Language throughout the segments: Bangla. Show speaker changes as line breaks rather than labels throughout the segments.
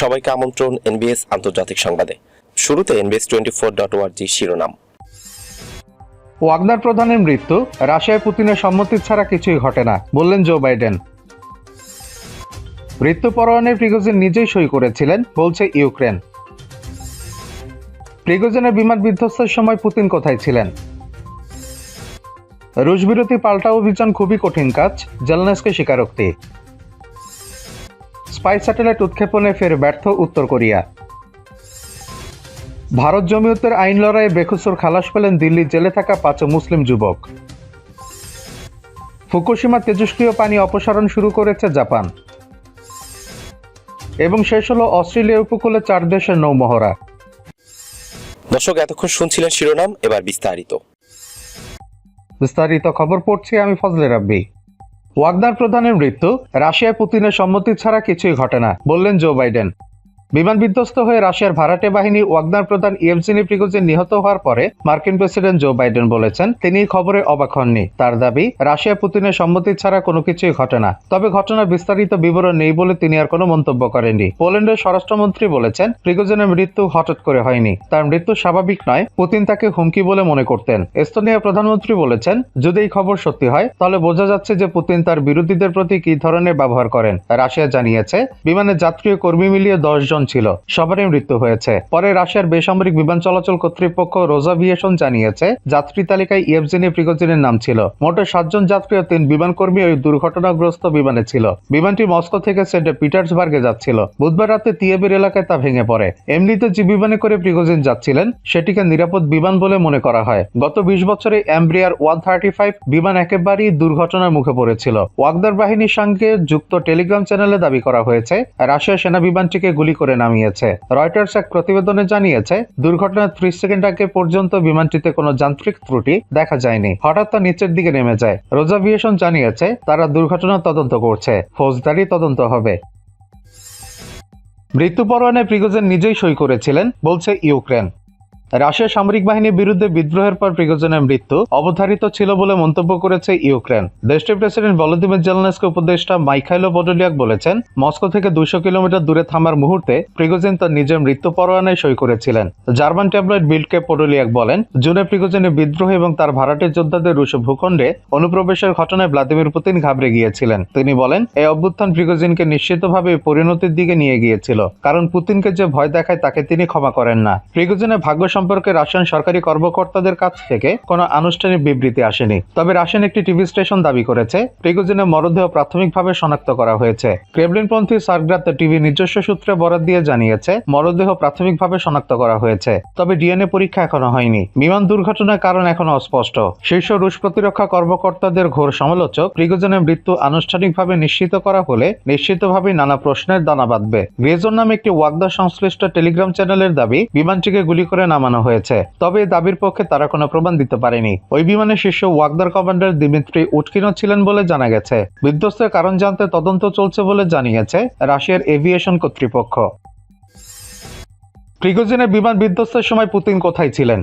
সবাইকে আমন্ত্রণ এনবিএস আন্তর্জাতিক সংবাদে। শুরুতে এনবিএস টোয়েন্টি ফোর ডট ওয়ার্জি শিরোনাম।
ওয়াগনার প্রধানের মৃত্যু, রাশিয়ায় পুতিনের সম্মতি ছাড়া কিছুই ঘটে না, বললেন জো বাইডেন। মৃত্যু পরোয়ানে প্রিগোজিন নিজেই সই করেছিলেন, বলছে ইউক্রেন। প্রিগোজিনের বিমান বিধ্বস্তের সময় পুতিন কোথায় ছিলেন? রুশ বিরোধী পাল্টা অভিযান খুবই কঠিন কাজ, জেলনেসকে স্বীকারোক্তি। স্পাই স্যাটেলাইট উৎক্ষেপণে ফের ব্যর্থ উত্তর কোরিয়া। ভারত জমিয়তের আইন লড়াইয়ে বেকসুর খালাস পেলেন দিল্লির জেলে থাকা পাঁচ মুসলিম যুবক। ফুকুশিমা তেজস্ক্রিয় পানি অপসারণ শুরু করেছে জাপান। এবং শেষ হলো অস্ট্রেলিয়া উপকূলে চার দেশের নৌমহড়া।
দর্শক এতক্ষণ শুনছিলেন শিরোনাম এবার বিস্তারিত।
বিস্তারিত খবর পড়ছি আমি ফজলে রাব্বি। ওয়াগনার প্রধানের মৃত্যু রাশিয়ায় পুতিনের সম্মতি ছাড়া কিছুই ঘটে না বললেন জো বাইডেন। বিমান বিধ্বস্ত হয়ে রাশিয়ার ভাড়াটে বাহিনী ওয়াগনার প্রধান ইয়েভজেনি প্রিগোজিন নিহত হওয়ার পরে মার্কিন প্রেসিডেন্ট জো বাইডেন বলেছেন, তিনি খবরে অবাক হননি। তার দাবি, রাশিয়া পুতিনের সম্মতি ছাড়া কোনো কিছুই ঘটে না। তবে ঘটনার বিস্তারিত বিবরণ নেই বলে তিনি আর কোনো মন্তব্য করেননি। পোল্যান্ডের স্বরাষ্ট্রমন্ত্রী বলেছেন, প্রিগোজেনের মৃত্যু হঠাৎ করে হয়নি। তার মৃত্যু স্বাভাবিক নয়, পুতিন তাকে হুমকি বলে মনে করতেন। এস্তোনিয়া প্রধানমন্ত্রী বলেছেন, যদি এই খবর সত্যি হয়, তাহলে বোঝা যাচ্ছে যে পুতিন তার বিরোধীদের প্রতি কি ধরনের ব্যবহার করেন। রাশিয়া জানিয়েছে বিমানের যাত্রী কর্মী মিলিয়ে দশ জন ছিল। সবারই মৃত্যু হয়েছে। পরে রাশিয়ার বেসামরিক বিমান চলাচল কর্তৃপক্ষ রোজাভিয়েশন জানিয়েছে, যাত্রী তালিকায় ইয়েভজেনি প্রিগোজিনের নাম ছিল। মোট সাতজন যাত্রী ও তিন বিমানকর্মী ওই দুর্ঘটনাগ্রস্ত বিমানে ছিল। বিমানটি মস্কো থেকে সেন্ট পিটার্সবার্গে যাচ্ছিল। বুধবার রাতে তিয়েবের এলাকায় তা ভেঙে পড়ে। এমনিতে যে বিমানে করে প্রিগোজিন যাচ্ছিলেন, সেটিকে নিরাপদ বিমান বলে মনে করা হয়। গত বিশ বছরে এমব্রিয়ার ওয়ান থার্টি ফাইভ বিমান একেবারেই দুর্ঘটনার মুখে পড়েছিল। ওয়াগদার বাহিনীর সঙ্গে যুক্ত টেলিগ্রাম চ্যানেলে দাবি করা হয়েছে, রাশিয়া সেনা বিমানটিকে গুলি করে নামিয়েছে। রয়টার্স এক প্রতিবেদনে জানিয়েছে, দুর্ঘটনার ত্রিশ সেকেন্ড আগে পর্যন্ত বিমানটিতে কোনো যান্ত্রিক ত্রুটি দেখা যায়নি। হঠাৎ তা নিচের দিকে নেমে যায়। রোজাভিয়েশন জানিয়েছে, তারা দুর্ঘটনা তদন্ত করছে। ফৌজদারি তদন্ত হবে। মৃত্যু পরোয়ানে প্রিগোজেন নিজেই সই করেছিলেন, বলছে ইউক্রেন। রাশিয়ার সামরিক বাহিনীর বিরুদ্ধে বিদ্রোহের পর প্রিগোজেনের মৃত্যু অবধারিত ছিল বলে মন্তব্য করেছে ইউক্রেন। দেশটির প্রেসিডেন্ট ভলোদিমির জেলনেসকে উপদেষ্টা মাইখাইলো পডোলিয়াক বলেছেন, মস্কো থেকে দুশো কিলোমিটার দূরে থামার মুহূর্তে প্রিগোজেন তার নিজের মৃত্যু পরোয়ানায় সই করেছিলেন। জার্মান ট্যাবলেট বিল্ডকে পডোলিয়াক বলেন, জুনে প্রিগোজেনের বিদ্রোহ এবং তার ভাড়াটের যোদ্ধাদের রুশ ভূখণ্ডে অনুপ্রবেশের ঘটনায় ভ্লাদিমির পুতিন ঘাবড়ে গিয়েছিলেন। তিনি বলেন এই অভ্যুত্থান প্রিগোজিনকে নিশ্চিতভাবে পরিণতির দিকে নিয়ে গিয়েছিল, কারণ পুতিনকে যে ভয় দেখায় তাকে তিনি ক্ষমা করেন না। প্রিগোজিনের ভাগ্য সম্পর্কে রাশিয়ান সরকারি কর্মকর্তাদের কাছ থেকে কোনো আনুষ্ঠানিক বিবৃতি আসেনি। তবে রাশিয়ান একটি টিভি স্টেশন দাবি করেছে প্রিগোজিনের মরদেহ প্রাথমিকভাবে শনাক্ত করা হয়েছে। ক্রেমলিনপন্থী সার্গ্রাত টিভি নিজস্ব সূত্রে বরাদ দিয়ে জানিয়েছে, মরদেহ প্রাথমিকভাবে শনাক্ত করা হয়েছে, তবে ডিএনএ পরীক্ষা এখনও হয়নি। বিমান দুর্ঘটনার কারণ এখনও অস্পষ্ট। শীর্ষ রুশ প্রতিরক্ষা কর্মকর্তাদের ঘোর সমালোচক প্রিগোজনের মৃত্যু আনুষ্ঠানিকভাবে নিশ্চিত করা হলে নিশ্চিতভাবেই নানা প্রশ্নের দানা বাঁধবে। গ্রেজন নামে একটি ওয়াগদা সংশ্লিষ্ট টেলিগ্রাম চ্যানেলের দাবি, বিমানটিকে গুলি করে নামানো হয়েছে। তবে দাবির পক্ষে তারা কোনো প্রমাণ দিতে পারেনি। ওই বিমানের শীর্ষ ওয়াগদার কমান্ডার দিমিত্রি উটকিনো ছিলেন বলে জানা গেছে। বিধ্বস্তের কারণ জানতে তদন্ত চলছে বলে জানিয়েছে রাশিয়ার এভিয়েশন কর্তৃপক্ষ। প্রিগোজিনের বিমান বিধ্বস্তের সময় পুতিন কোথায় ছিলেন?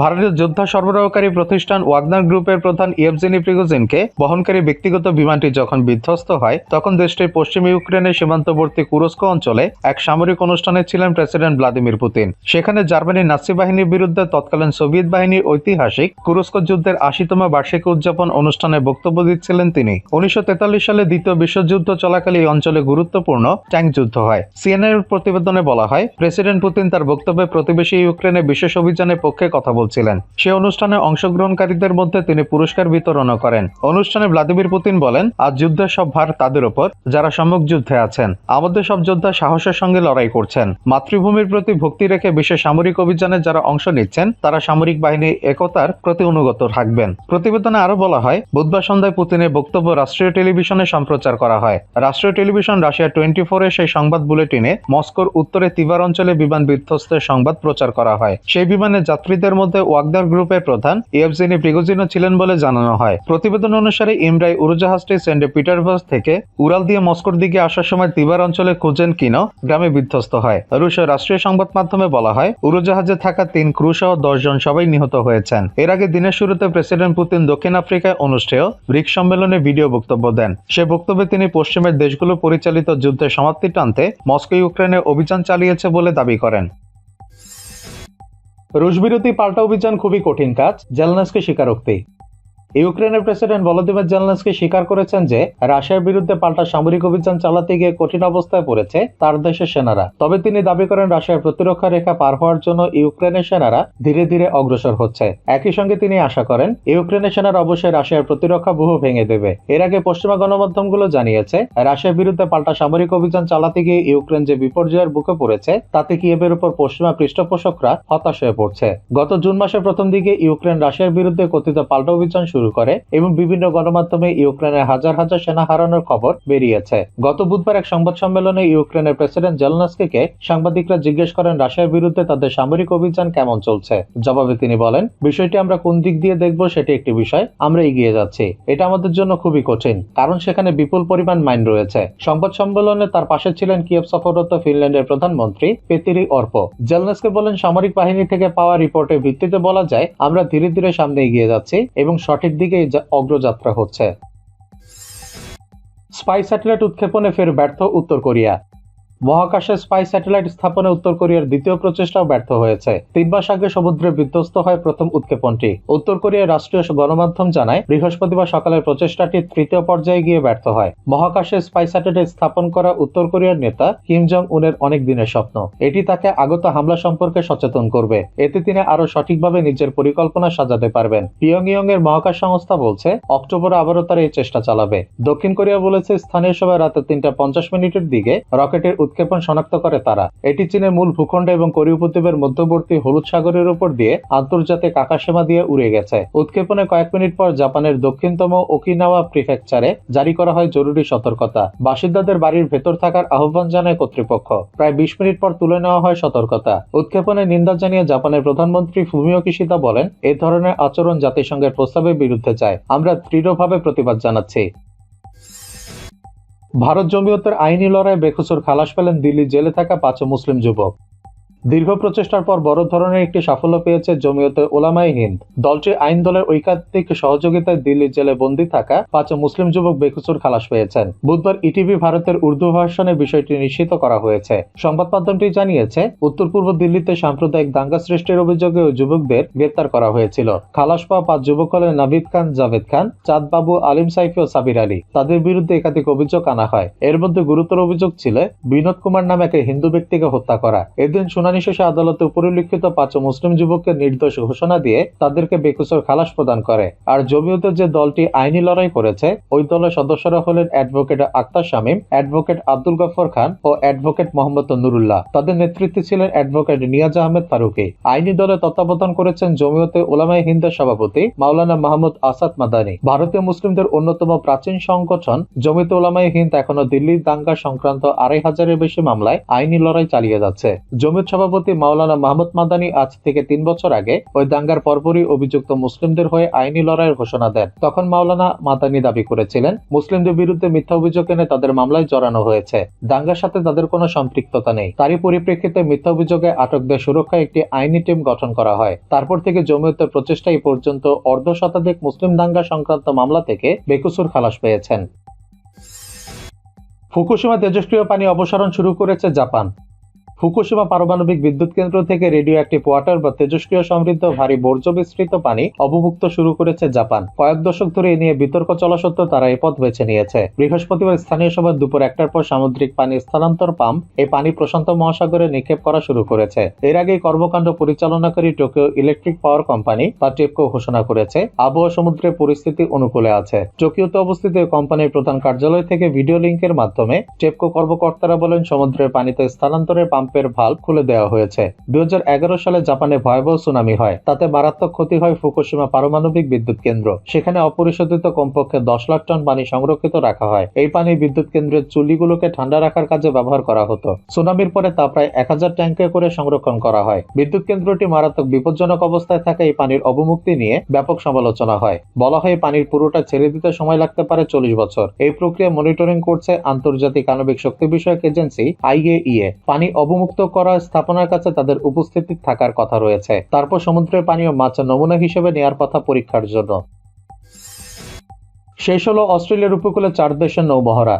ভারতের যোদ্ধা সরবরাহকারী প্রতিষ্ঠান ওয়াগনার গ্রুপের প্রধান ইয়েভজেনি প্রিগোজিনকে বহনকারী ব্যক্তিগত বিমানটি যখন বিধ্বস্ত হয়, তখন দেশটির পশ্চিম ইউক্রেনের সীমান্তবর্তী কুরস্ক অঞ্চলে এক সামরিক অনুষ্ঠানে ছিলেন প্রেসিডেন্ট ভ্লাদিমির পুতিন। সেখানে জার্মানির নাসি বাহিনীর বিরুদ্ধে তৎকালীন সোভিয়েত বাহিনীর ঐতিহাসিক কুরস্ক যুদ্ধের আশিতম বার্ষিকী উদযাপন অনুষ্ঠানে বক্তব্য দিচ্ছিলেন তিনি। উনিশশো তেতাল্লিশ সালে দ্বিতীয় বিশ্বযুদ্ধ চলাকালে এই অঞ্চলে গুরুত্বপূর্ণ ট্যাঙ্ক যুদ্ধ হয়। সিএনএর প্রতিবেদনে বলা হয়, প্রেসিডেন্ট পুতিন তার বক্তব্যে প্রতিবেশী ইউক্রেনে বিশেষ অভিযানের পক্ষে কথা বলছিলেন সে অনুষ্ঠানে অংশগ্রহণকারীদের মধ্যে তিনি পুরস্কার বিতরণও করেন। অনুষ্ঠানে ভ্লাদিমির পুতিন বলেন, আজ যুদ্ধের সব ভার তাদের ওপর, যারা সম্মুখ যুদ্ধে আছেন। আমাদের সব যোদ্ধা সাহসের সঙ্গে লড়াই করছেন। মাতৃভূমির প্রতি ভক্তি রেখে বিশেষ সামরিক অভিযানে যারা অংশ নিচ্ছেন, তারা সামরিক বাহিনী একতার প্রতি অনুগত থাকবেন। প্রতিবেদনে আরও বলা হয়, বুধবার সন্ধ্যায় পুতিনের বক্তব্য রাষ্ট্রীয় টেলিভিশনে সম্প্রচার করা হয়। রাষ্ট্রীয় টেলিভিশন রাশিয়া টোয়েন্টি ফোরের সেই সংবাদ বুলেটিনে মস্কোর উত্তরে তিবার অঞ্চলে বিমান বিধ্বস্তের সংবাদ প্রচার করা হয়। সেই বিমানে যাত্রীদের মধ্যে মধ্যে ওয়াগদার গ্রুপের প্রধান ইয়েভজেনি প্রিগোজিনও ছিলেন বলে জানানো হয়। প্রতিবেদন অনুসারে ইমরাই উড়োজাহাজটি সেন্ট পিটারবার্গ থেকে উড়াল দিয়ে মস্কোর দিকে আসার সময় তিবার অঞ্চলে কোজেন কিনো গ্রামে বিধ্বস্ত হয়। রুশের রাষ্ট্রীয় সংবাদ মাধ্যমে বলা হয়, উড়োজাহাজে থাকা তিন ক্রু সহ দশ জন সবাই নিহত হয়েছেন। এর আগে দিনের শুরুতে প্রেসিডেন্ট পুতিন দক্ষিণ আফ্রিকায় অনুষ্ঠেয় ব্রিক্স সম্মেলনে ভিডিও বক্তব্য দেন। সে বক্তব্যে তিনি পশ্চিমের দেশগুলো পরিচালিত যুদ্ধের সমাপ্তি টানতে মস্কো ইউক্রেনে অভিযান চালিয়েছে বলে দাবি করেন। রুশ বিরোধী পাল্টা অভিযান খুবই কঠিন কাজ জেলনাসকে স্বীকারোক্তি। ইউক্রেনের প্রেসিডেন্ট ভলোদিমির জেলনাসকি স্বীকার করেছেন যে, রাশিয়ার বিরুদ্ধে পাল্টা সামরিক অভিযান চালাতে গিয়ে কঠিন অবস্থায় পড়েছে তার দেশের সেনারা। তবে তিনি দাবি করেন, রাশিয়ার প্রতিরক্ষা রেখা পার হওয়ার জন্য ইউক্রেনের সেনারা ধীরে ধীরে অগ্রসর হচ্ছে। একই সঙ্গে তিনি আশা করেন, ইউক্রেনের সেনারা অবশ্যই রাশিয়ার প্রতিরক্ষা বহু ভেঙে দেবে। এর আগে পশ্চিমা গণমাধ্যমগুলো জানিয়েছে, রাশিয়ার বিরুদ্ধে পাল্টা সামরিক অভিযান চালাতে গিয়ে ইউক্রেন যে বিপর্যয়ের বুকে পড়েছে, তাতে কিয়েবের উপর পশ্চিমা পৃষ্ঠপোষকরা হতাশ হয়ে পড়ছে। গত জুন মাসের প্রথম দিকে ইউক্রেন রাশিয়ার বিরুদ্ধে কথিত পাল্টা অভিযান শুরু করে এবং বিভিন্ন গণমাধ্যমে ইউক্রেনের হাজার হাজার সেনা হারানোর খবর বেরিয়েছে। গত বুধবার এক সংবাদ সম্মেলনে ইউক্রেনের প্রেসিডেন্ট জেলনাস্কিকে সাংবাদিকরা জিজ্ঞেস করেন, রাশিয়ার বিরুদ্ধে তাদের সামরিক অভিযান কেমন চলছে? জবাবে তিনি বলেন, বিষয়টি আমরা কোন দিক দিয়ে দেখব সেটি একটি বিষয়, আমরা এগিয়ে যাচ্ছি। এটা আমাদের জন্য খুবই কঠিন, কারণ সেখানে বিপুল পরিমাণ মাইন রয়েছে। সংবাদ সম্মেলনে তার পাশে ছিলেন কিয়েভ সফররত ফিনল্যান্ডের প্রধানমন্ত্রী পেতিরি অর্প। জেলনেসকে বলেন, সামরিক বাহিনী থেকে পাওয়া রিপোর্টের ভিত্তিতে বলা যায়, আমরা ধীরে ধীরে সামনে এগিয়ে যাচ্ছি এবং সঠিক দিকে দিকেই অগ্রযাত্রা হচ্ছে। স্পাই স্যাটেলাইট উৎক্ষেপণে ফের ব্যর্থ উত্তর কোরিয়া। মহাকাশে স্পাই স্যাটেলাইট স্থাপনে উত্তর কোরিয়ার দ্বিতীয় প্রচেষ্টাও ব্যর্থ হয়েছে। তিন মাস আগে সমুদ্রে বিধ্বস্ত হয় প্রথম উৎক্ষেপণটি। উত্তর কোরিয়ার রাষ্ট্রীয় গণমাধ্যম জানায়, বৃহস্পতিবার সকালের প্রচেষ্টাটি তৃতীয় পর্যায়ে গিয়ে ব্যর্থ হয়। মহাকাশে স্পাই স্যাটেলাইট স্থাপন করা উত্তর কোরিয়ার নেতা কিম জং উনের অনেক দিনের স্বপ্ন। এটি তাকে আগত হামলা সম্পর্কে সচেতন করবে। এতে তিনি আরও সঠিকভাবে নিজের পরিকল্পনা সাজাতে পারবেন। পিয়ংইয়ং এর মহাকাশ সংস্থা বলছে, অক্টোবরে আবারও তারা এই চেষ্টা চালাবে। দক্ষিণ কোরিয়া বলেছে, স্থানীয় সময় রাতে তিনটা পঞ্চাশ মিনিটের দিকে রকেটের উৎক্ষেপণ শনাক্ত করে তারা। এটি চীনের মূল ভূখণ্ড এবং কোরীয় উপদ্বীপের মধ্যবর্তী হলুদ সাগরের উপর দিয়ে আন্তর্জাতিক আকাশসীমা দিয়ে উড়ে গেছে। উৎক্ষেপণে কয়েক মিনিট পর জাপানের দক্ষিণতম ওকিনাওয়া প্রিফেকচারে জারি করা হয় জরুরি সতর্কতা। বাসিন্দাদের বাড়ির ভেতর থাকার আহ্বান জানায় কর্তৃপক্ষ। প্রায় বিশ মিনিট পর তুলে নেওয়া হয় সতর্কতা। উৎক্ষেপণের নিন্দা জানিয়ে জাপানের প্রধানমন্ত্রী ফুমিও কিশিদা বলেন, এ ধরনের আচরণ জাতিসংঘের প্রস্তাবের বিরুদ্ধে যায় আমরা দৃঢ়ভাবে প্রতিবাদ জানাচ্ছি। ভারত জমিয়তের আইনি লড়াই বেকসুর খালাস পেলেন দিল্লি জেলে থাকা পাঁচ মুসলিম যুবক। দীর্ঘ প্রচেষ্টার পর বড় ধরনের একটি সাফল্য পেয়েছে জমিয়তে ওলামাই হিন্দ। দলটি আইন দলের ঐকান্তিক সহযোগিতায় দিল্লি জেলে বন্দী থাকা পাঁচ মুসলিম যুবক বেকসুর খালাস পেয়েছেন। বুধবার ইটিভি ভারতের উর্দু ভার্সনে বিষয়টি নিশ্চিত করা হয়েছে। সংবাদ মাধ্যমটি জানিয়েছে উত্তর পূর্ব দিল্লিতে সাম্প্রদায়িক দাঙ্গা সৃষ্টির অভিযোগে যুবকদের গ্রেপ্তার করা হয়েছিল। খালাস পাওয়া পাঁচ যুবক হলেন নাভিদ খান, জাভেদ খান, চাঁদ বাবু, আলিম সাইফি ও সাবির আলী। তাদের বিরুদ্ধে একাধিক অভিযোগ আনা হয়। এর মধ্যে গুরুতর অভিযোগ ছিল, বিনোদ কুমার নামে এক হিন্দু ব্যক্তিকে হত্যা করা। এদিন শুনানি শেষে আদালতে উপরিলিখিত পাঁচ মুসলিম যুবককে নির্দোষ ঘোষণা দিয়ে তাদেরকে বেকুসর খালাস প্রদান করে। আর জমিয়তের যে দলটি আইনি লড়াই করেছে, ওই দলের সদস্যরা হলেন অ্যাডভোকেট আক্তার শামীম, অ্যাডভোকেট আব্দুল গফর খান ও অ্যাডভোকেট মোহাম্মদ নুরুল্লাহ। তাদের নেতৃত্বে ছিলেন অ্যাডভোকেট নিয়াজ আহমেদ ফারুকি। আইনি দলে তত্ত্বাবধান করেছেন জমিয়তে ওলামাই হিন্দের সভাপতি মাওলানা মাহমুদ আসাদ মাদানি। ভারতীয় মুসলিমদের অন্যতম প্রাচীন সংগঠন জমিতে ওলামাই হিন্দ এখনও দিল্লির দাঙ্গা সংক্রান্ত আড়াই হাজারের বেশি মামলায় আইনি লড়াই চালিয়ে যাচ্ছে। জমিয়ত সভাপতি মাওলানা মাহমুদ মাদানি আজ থেকে তিন বছর আগে ওই দাঙ্গার পরপরই অভিযুক্ত মুসলিমদের হয়ে আইনি লড়াইয়ের ঘোষণা দেন। তখন মাওলানা মাদানি দাবি করেছিলেন, মুসলিমদের বিরুদ্ধে মিথ্যা অভিযোগ এনে তাদের মামলায় জড়ানো হয়েছে। দাঙ্গার সাথে তাদের কোনো সম্পৃক্ততা নেই। তারই পরিপ্রেক্ষিতে মিথ্যা অভিযোগে আটকদের সুরক্ষায় একটি আইনি টিম গঠন করা হয়। তারপর থেকে জমিয়তের প্রচেষ্টা এই পর্যন্ত অর্ধ শতাধিক মুসলিম দাঙ্গা সংক্রান্ত মামলা থেকে বেকুসুর খালাস পেয়েছেন। ফুকুশিমা তেজস্ক্রিয় পানি অপসারণ শুরু করেছে জাপান। ফুকুশিমা পারমাণবিক বিদ্যুৎ কেন্দ্র থেকে রেডিও অ্যাক্টিভ ওয়াটার বা তেজস্ক্রিয় সমৃদ্ধ ভারী বর্জ্য মিশ্রিত পানি অবমুক্ত শুরু করেছে জাপান। কয়েক দশক ধরে এ নিয়ে বিতর্ক চলা সত্ত্বেও তারা এই পথ বেছে নিয়েছে। বৃহস্পতিবার স্থানীয় সময় দুপুর একটার পর সামুদ্রিক পানি স্থানান্তর পাম্প এই পানি প্রশান্ত মহাসাগরে নিক্ষেপ করা শুরু করেছে। এর আগে কর্মকাণ্ড পরিচালনাকারী টোকিও ইলেকট্রিক পাওয়ার কোম্পানি বা টেপকো ঘোষণা করেছে। আবহাওয়া সমুদ্রের পরিস্থিতি অনুকূলে আছে। টোকিওতে অবস্থিত কোম্পানির প্রধান কার্যালয় থেকে ভিডিও লিঙ্কের মাধ্যমে টেপকো কর্মকর্তারা বলেন, সমুদ্রের পানিতে স্থানান্তরের পাম্প পাম্পের ভাল্ব খুলে দেওয়া হয়েছে। দু হাজার এগারো সালে জাপানে ভয়াবহ সুনামি হয়, তাতে মারাত্মক ক্ষতি হয় ফুকুশিমা পারমাণবিক বিদ্যুৎ কেন্দ্র। সেখানে অপরিশোধিত কমপক্ষে দশ লাখ টন পানি সংরক্ষিত রাখা হয়। এই পানি বিদ্যুৎ কেন্দ্রের চুল্লিগুলোকে ঠান্ডা রাখার কাজে ব্যবহার করা হতো। সুনামির পরে তা প্রায় এক হাজার ট্যাঙ্কে করে সংরক্ষণ করা হয়। বিদ্যুৎ কেন্দ্রটি মারাত্মক বিপজ্জনক অবস্থায় থাকা এই পানির অবমুক্তি নিয়ে ব্যাপক সমালোচনা হয়। বলা হয় পানির পুরোটা ছেড়ে দিতে সময় লাগতে পারে চল্লিশ বছর। এই প্রক্রিয়া মনিটরিং করছে আন্তর্জাতিক আণবিক শক্তি বিষয়ক এজেন্সি আইএইএ। পানি অবমুক্ত করা স্থাপনার কাছে তাদের উপস্থিতি থাকার কথা রয়েছে। তারপর সমুদ্রের পানি ও মাছ নমুনা হিসেবে নেয়ার কথা পরীক্ষার জন্য। শেষ হলো অস্ট্রেলিয়ার উপকূলে চার দেশের নৌমহড়া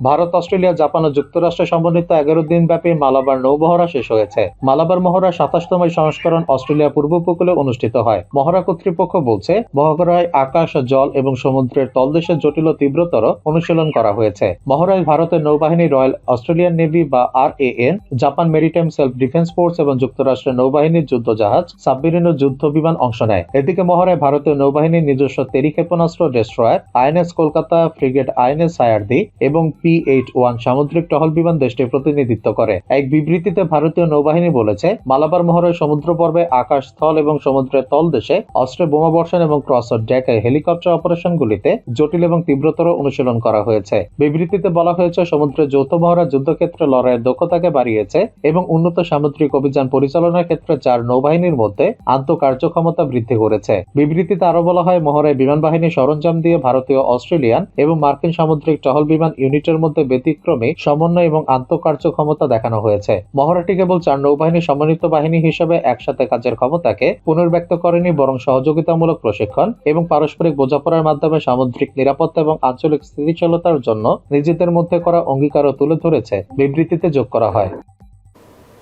ভারত, অস্ট্রেলিয়া, জাপান ও যুক্তরাষ্ট্র সমন্বিত এগারো দিন ব্যাপী মালাবার নৌমহড়া শেষ হয়েছে। মালাবার মহড়া সাতাশতম সংস্করণ অস্ট্রেলিয়া পূর্ব উপকূলে অনুষ্ঠিত হয়। মহড়া কর্তৃপক্ষ বলছে মহাকরায় আকাশ, জল এবং সমুদ্রের তলদেশের জটিল তীব্রতর অনুশীলন করা হয়েছে। মহড়ায় ভারতের নৌবাহিনী রয়্যাল অস্ট্রেলিয়ান নেভি বা R N Japan Maritime Self Defence Force এবং যুক্তরাষ্ট্রের নৌবাহিনীর যুদ্ধ জাহাজ সাবমেরিন ও যুদ্ধ বিমান অংশ নেয়। এদিকে মহড়ায় ভারতীয় নৌবাহিনীর নিজস্ব তেরি ক্ষেপণাস্ত্র destroyer, INS Kolkata frigate INS সায়ারদি এবং পি এইট ওয়ান সামুদ্রিক টহল বিমান দেশটির প্রতিনিধিত্ব করে। এক বিবৃতিতে ভারতীয় নৌবাহিনী বলেছে, মালাবার মহড়ায় সমুদ্র পর্বে আকাশ স্থল এবং সমুদ্রের তলদেশে অস্ত্রে বোমা বর্ষণ এবং ক্রস ডেকে হেলিকপ্টার অপারেশনগুলিতে জটিল এবং তীব্রতর অনুশীলন করা হয়েছে। বিবৃতিতে বলা হয়েছে সমুদ্রের যৌথ মহড়া যুদ্ধক্ষেত্রে লড়াইয়ের দক্ষতাকে বাড়িয়েছে এবং উন্নত সামুদ্রিক অভিযান পরিচালনার ক্ষেত্রে চার নৌবাহিনীর মধ্যে আন্তঃকার্যক্ষমতা বৃদ্ধি করেছে। বিবৃতিতে আরও বলা হয়, মহড়ায় বিমান বাহিনী সরঞ্জাম দিয়ে ভারতীয়, অস্ট্রেলিয়ান এবং মার্কিন সামুদ্রিক টহল বিমান ইউনিটের মধ্যে ব্যতিক্রমী, সমন্বয় এবং আন্তঃকার্যক্ষমতা দেখানো হয়েছে। মহড়াটি কেবল চার নৌবাহিনী সমন্বিত বাহিনী হিসেবে একসাথে কাজের ক্ষমতাকে পুনর্ব্যক্ত করেনি, বরং সহযোগিতামূলক প্রশিক্ষণ এবং পারস্পরিক বোঝাপড়ার মাধ্যমে সামুদ্রিক নিরাপত্তা এবং আঞ্চলিক স্থিতিশীলতার জন্য নিজেদের মধ্যে করা অঙ্গীকারও তুলে ধরেছে। বিবৃতিতে যোগ করা হয়।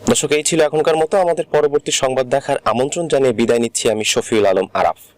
দর্শক, এই ছিল এখনকার মতো। আমাদের পরবর্তী সংবাদ দেখার আমন্ত্রণ জানিয়ে বিদায় নিচ্ছি আমি শফিউল আলম আরাফ।